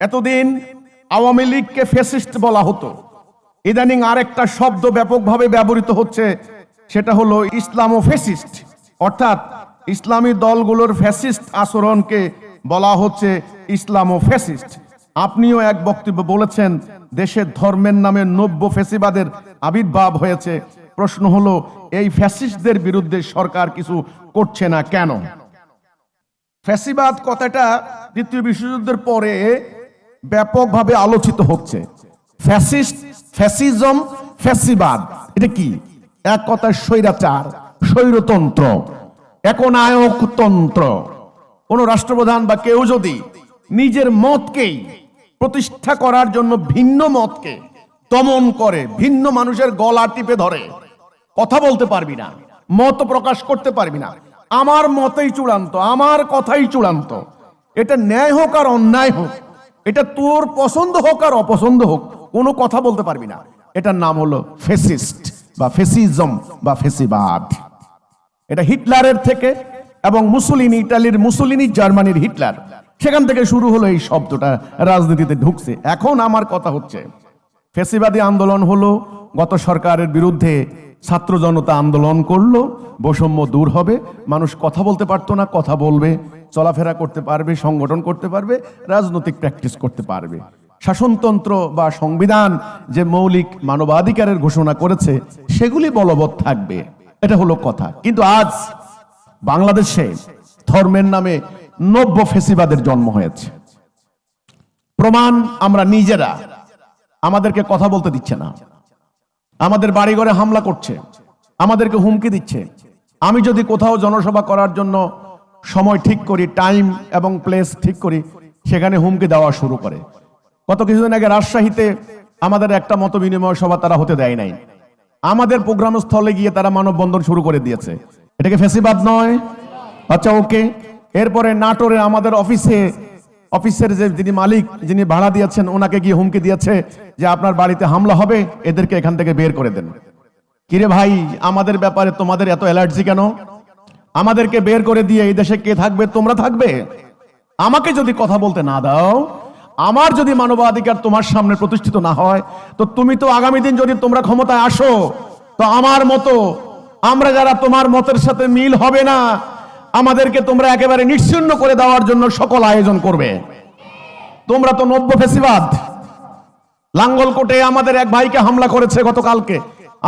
এতদিন আওয়ামী লীগকে ফেসিস্ট বলা হতো। ইদানিং আরেকটা শব্দ ব্যাপকভাবে ব্যবহৃত হচ্ছে, সেটা হলো ইসলামো ফেসিস্ট অর্থাৎ ইসলামী দলগুলোর ফ্যাসিস্ট আচরণকে বলা হচ্ছে ইসলামো ফ্যাসিস্ট আপনিও এক বক্তব্য বলেছেন দেশের ধর্মের নামে নব্য ফেসিবাদের আবির্ভাব হয়েছে। প্রশ্ন হলো, এই ফ্যাসিস্টদের বিরুদ্ধে সরকার কিছু করছে না কেন? ফ্যাসিবাদ কথাটা দ্বিতীয় বিশ্বযুদ্ধের পরে ব্যাপকভাবে আলোচিত হচ্ছে। ফ্যাসিস্ট, ফ্যাসিজম, ফ্যাসিবাদ, এটা কি? এক কথায় স্বৈরাচার, স্বৈরতন্ত্র, একনায়কতন্ত্র। কোন রাষ্ট্রপ্রধান বা কেউ যদি নিজের মতকেই প্রতিষ্ঠা করার জন্য ভিন্ন মতকে দমন করে, ভিন্ন মানুষের গলা টিপে ধরে, কথা বলতে পারবি না, মত প্রকাশ করতে পারবি না, আমার মতেই চূড়ান্ত, আমার কথাই চূড়ান্ত, এটা ন্যায় হোক আর অন্যায় হোক এটা তোর পছন্দ হোক আর অপছন্দ হোক, কোনো কথা বলতে পারবি না। এটার নাম হলো ফেসিস্ট বা ফেসিজম বা ফেসিবাদ। এটা হিটলারের থেকে এবং মুসলিনি, ইটালির মুসলিনি, জার্মানির হিটলার। সেখান থেকে শুরু হলো এই শব্দটা, রাজনীতিতে ঢুকছে। এখন আমার কথা হচ্ছে, ফেসিবাদী আন্দোলন হলো, গত সরকারের বিরুদ্ধে ছাত্র জনতা আন্দোলন করল, বৈষম্য দূর হবে, মানুষ কথা বলতে পারতো না, কথা বলবে। চলাফেরা করতে পারবে, সংগঠন করতে পারবে, রাজনৈতিক প্র্যাকটিস করতে পারবে। শাসনতন্ত্র বা সংবিধান যে মৌলিক মানবাধিকারের ঘোষণা করেছে, সেগুলি বলবৎ থাকবে। এটা হলো কথা। কিন্তু আজ বাংলাদেশে ধর্মের নামে নব্য ফেসিবাদের জন্ম হয়েছে। প্রমাণ আমরা নিজেরা। আমাদেরকে কথা বলতে দিচ্ছে না। আমাদের বাড়িঘরে হামলা করছে। আমাদেরকে হুমকি দিচ্ছে। আমি যদি কোথাও জনসভা করার জন্য সময় ঠিক করি টাইম এবং প্লেস ঠিক করি, সেখানে হুমকি দেওয়া শুরু করে। গত কিছুদিন আগে রাজশাহীতে আমাদের একটা মত বিনিময় সভা তারা হতে দেয় নাই। আমাদের প্রোগ্রাম স্থলে গিয়ে তারা মানববন্ধন শুরু করে দিয়েছে। এটাকে ফেসিবাদ নয়? আচ্ছা ওকে। এরপরে নাটোরে আমাদের অফিসে, অফিসের যে যিনি মালিক, যিনি ভাড়া দিয়েছেন, ওনাকে গিয়ে হুমকি দিয়েছে যে আপনার বাড়িতে হামলা হবে, এদেরকে এখান থেকে বের করে দেন। কিরে ভাই, আমাদের ব্যাপারে তোমাদের এত অ্যালার্জি কেন? আমাদেরকে বের করে দিয়ে এই দেশে কে থাকবে? তোমরা থাকবে। আমাকে যদি কথা বলতে না দাও, আমার যদি মানবাধিকার তোমার সামনে প্রতিষ্ঠিত না হয়, তো তুমি তো আগামী দিন যদি তোমরা ক্ষমতায় আসো, তো আমার মতো, আমরা যারা তোমার মতের সাথে মিল হবে না, আমাদেরকে তোমরা একেবারে নিশ্চিন্ন করে দেওয়ার জন্য সকল আয়োজন করবে। তোমরা তো নব্য ফেসিবাদ। লাঙ্গলকোটে আমাদের এক ভাইকে হামলা করেছে গতকালকে।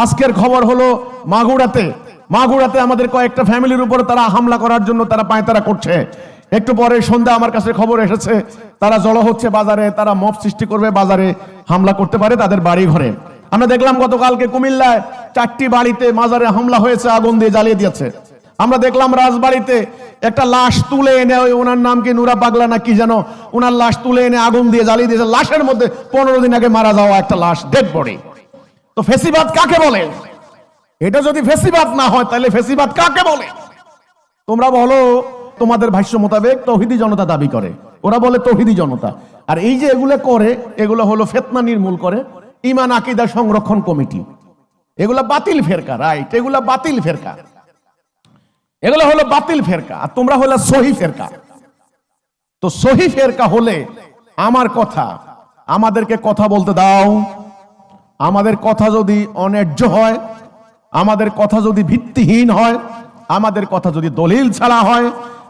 আজকের খবর হলো মাগুরাতে। মাগুরাতে আমাদের কয়েকটা ফ্যামিলির উপরে তারা হামলা করার জন্য তারা পায়তারা করছে। একটু পরে সন্ধ্যা আমার কাছে খবর এসেছে, তারা জড়ো হচ্ছে বাজারে, তারা মব সৃষ্টি করবে বাজারে, হামলা করতে পারে তাদের বাড়ি ঘরে আমরা দেখলাম গতকালকে কুমিল্লায় চারটি বাড়িতে মাজারে হামলা হয়েছে, আগুন দিয়ে জ্বালিয়ে দিয়েছে। আমরা দেখলাম রাজবাড়িতে একটা লাশ তুলে এনে ওই ওনার নাম কি নুরা পাগলা না কি যেন, ওনার লাশ তুলে এনে আগুন দিয়ে জ্বালিয়ে দিয়েছে। লাশের মধ্যে পনেরো দিন আগে মারা যাওয়া একটা লাশ ডেড বডি তো ফেসিবাদ কাকে বলে? এটা যদি ফেসিবাদ না হয়, তাহলে ফেসিবাদ কাকে বলে? তোমরা বলো, তোমাদের ভাষ্য মোতাবেক তৌহিদি জনতা দাবি করে। ওরা বলে তৌহিদি জনতা। আর এই যে এগুলো করে, এগুলো হলো ফেতনা নির্মূল করে। ইমান আকিদা সংরক্ষণ কমিটি। এগুলা বাতিল ফেরকা রাইট এগুলা বাতিল ফেরকা। এগুলো হলো বাতিল ফেরকা। আর তোমরা হলো সহি ফেরকা। তো সহি ফেরকা হলে আমার কথা, আমাদেরকে কথা বলতে দাও। আমাদের কথা যদি অন্যায্য হয় আমাদের কথা যদি ভিত্তিহীন হয়, আমাদের কথা যদি দলিল ছাড়া হয়,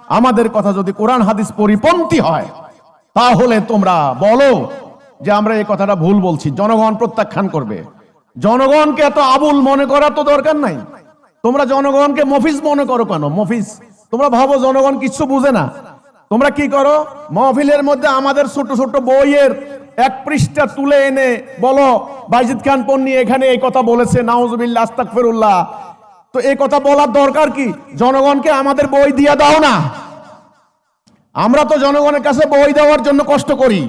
আমাদের কথা যদি কোরআন হাদিস পরিপন্থী হয়, তাহলে তোমরা বলো যে আমরা এই কথাটা ভুল বলছি, জনগণ প্রত্যাখ্যান করবে। জনগণকে এত আবুল মনে করার তো দরকার নাই। তোমরা জনগণকে মফিজ মনে করো কেন? মফিজ। তোমরা ভাবো জনগণ কিচ্ছু বুঝে না। তোমরা কি করো? মহফিলের মধ্যে আমাদের ছোট ছোট বইয়ের এক পৃষ্ঠা তুলে এনে বলো, বাইজিদ খান পন্নী এখানে এই কথা বলেছে, নাউজুবিল্লাহ, আস্তাগফিরুল্লাহ। তো এই কথা বলার দরকার কি? জনগণকে আমাদের বই দিয়ে দাও না। আমরা তো জনগণের কাছে বই দেওয়ার জন্য কষ্ট করি।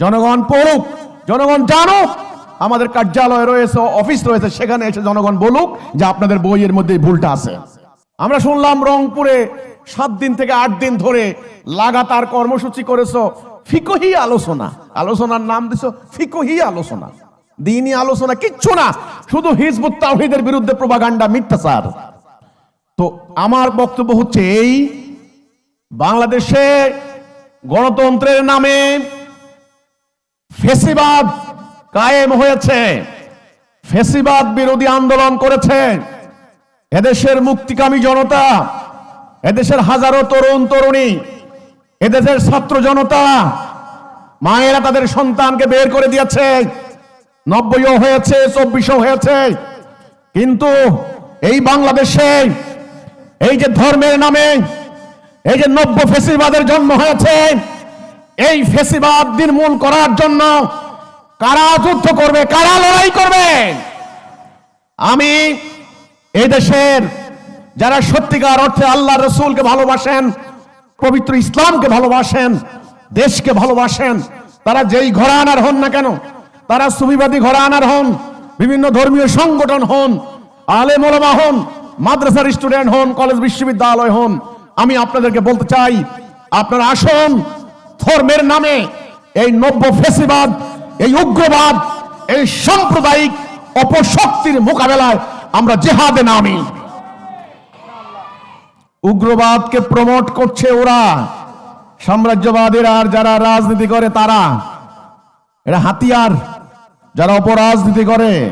জনগণ পড়ুক, জনগণ জানো আমাদের কার্যালয় রয়েছে, অফিস রয়েছে, সেখানে এসে জনগণ বলুক যে আপনাদের বইয়ের মধ্যে ভুলটা আছে। আমরা শুনলাম রংপুরে সাত দিন থেকে আট দিন ধরে লাগাতার কর্মসূচি করেছ ফিকহি আলোচনা। আলোচনার নাম দিছো ফিকহি আলোচনা। দিনই আলোচনা, কিচ্ছু না। শুধু হিজবুত তাওহীদের বিরুদ্ধে প্রভাগান্ডা মিথ্যাচার। তো আমার বক্তব্য হচ্ছে এই, বাংলাদেশে গণতন্ত্রের নামে ফেসিবাদ কায়েম হয়েছে। ফেসিবাদ বিরোধী আন্দোলন করেছে। এদেশের মুক্তিকামী জনতা, এদেশের হাজারো তরুণ, তরুণী এদেশের ছাত্র জনতা, মায়েরা তাদের সন্তানকে বের করে দিয়েছে। নব্বইও হয়েছে, চব্বিশও হয়েছে। কিন্তু এই বাংলাদেশে এই যে ধর্মের নামে এই যে নব্য ফেসিবাদের জন্ম হয়েছে, এই ফেসিবাদ নির্মূল করার জন্য কারা যুদ্ধ করবে, কারা লড়াই করবে? আমি এই দেশের যারা সত্যিকার অর্থে আল্লাহ রসুলকে ভালোবাসেন পবিত্র ইসলামকে ভালোবাসেন, দেশকে ভালোবাসেন। তারা যেই ঘোড়া ঘরানার হন না কেন, তারা সুবিবাদী ঘোড়া ঘরানার হন, বিভিন্ন ধর্মীয় সংগঠন হন আলেম ওলামা হন, মাদ্রাসার স্টুডেন্ট হন, কলেজ বিশ্ববিদ্যালয় হন। আমি আপনাদেরকে বলতে চাই, আপনারা আসুন, ধর্মের নামে এই নব্য ফেসিবাদ, এই উগ্রবাদ, এই সাম্প্রদায়িক অপশক্তির মোকাবেলায় আমরা জেহাদে নামি। উগ্রবাদকে প্রমোট করছে ওরা। সাম্রাজ্যবাদের আর যারা রাজনীতি করে তারা। এরা হাতিয়ার। যারা অপরাজনীতি করে,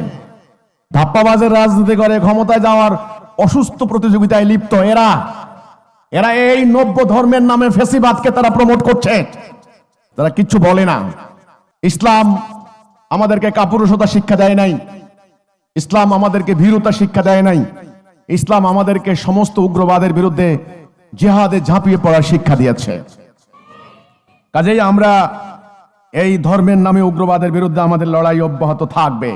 ধাপ্পাবাজের রাজনীতি করে, ক্ষমতায় যাওয়ার অসুস্থ প্রতিযোগিতায় লিপ্ত এরা। এরা এই নব্য ধর্মের নামে ফেসিবাদকে তারা প্রমোট করছে। তারা কিচ্ছু বলে না। ইসলাম আমাদেরকে কাপুরুষতা শিক্ষা দেয় নাই। ইসলাম আমাদেরকে ভীরতা শিক্ষা দেয় নাই। ইসলাম আমাদেরকে সমস্ত উগ্রবাদের বিরুদ্ধে জেহাদে ঝাঁপিয়ে পড়ার শিক্ষা দিয়েছে। কাজেই আমরা এই ধর্মের নামে উগ্রবাদের বিরুদ্ধে আমাদের লড়াই অব্যাহত থাকবে।